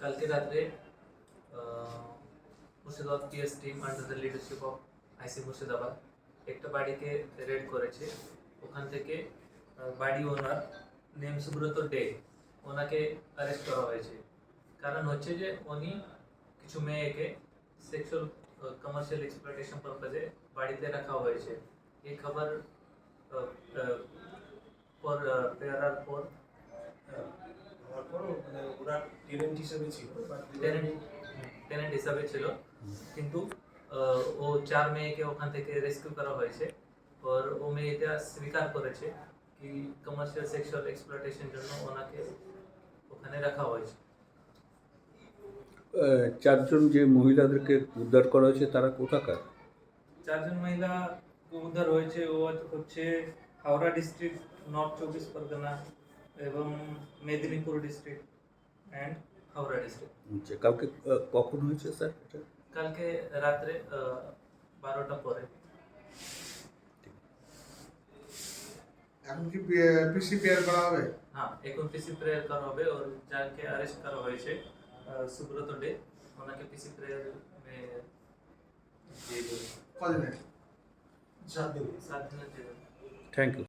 কালকে রাত্রে Murshidabad PS team under the leadership of IC Murshidabad, একটা বাড়িকে রেড করেছে। ওখান থেকে বাড়ি ওনার নেম সুব্রত ডে ওনাকে অ্যারেস্ট করা হয়েছে। কারণ হচ্ছে যে, উনি কিছু মেয়েকে সেক্সুয়াল কমার্শিয়াল এক্সপ্লয়টেশন পারপাজে বাড়িতে রাখা হয়েছে। এই খবর পর পেয়ারার পর ওরা টেনেন্ট হিসেবে ছিল but টেনেন্ট টেনেন্ট হিসাবে ছিল। কিন্তু আহ, ও চার মেয়েকে ওখান থেকে রেস্কিউ করা হয়েছে। আর ও মেয়েটা স্বীকার করেছে কি কমার্শিয়াল সেক্সুয়াল এক্সপ্লয়টেশন জন্য ওনাকে ওখানে রাখা হয়েছে। চারজন যে মহিলাদেরকে উদ্ধার করা হয়েছে তারা কোথাকার? চারজন মহিলা উদ্ধার হয়েছে ও হচ্ছে হাওড়া ডিস্ট্রিক্ট নর্থ চব্বিশ পরগনা এবং Medinipur district and Howrah district আচ্ছা কালকে কখন হয়েছে স্যার কালকে রাত্রে বারোটা পরে। এখন কি পিসি প্রেয়ার করা হবে? হ্যাঁ এখন পিসি প্রেয়ার করা হবে। ওর যাকে অ্যারেস্ট করা হয়েছে সুব্রত ডে ওনাকে পিসি প্রেয়ার মে দিয়ে দেবে। সাত দিন সাত দিনের জেল থ্যাংক ইউ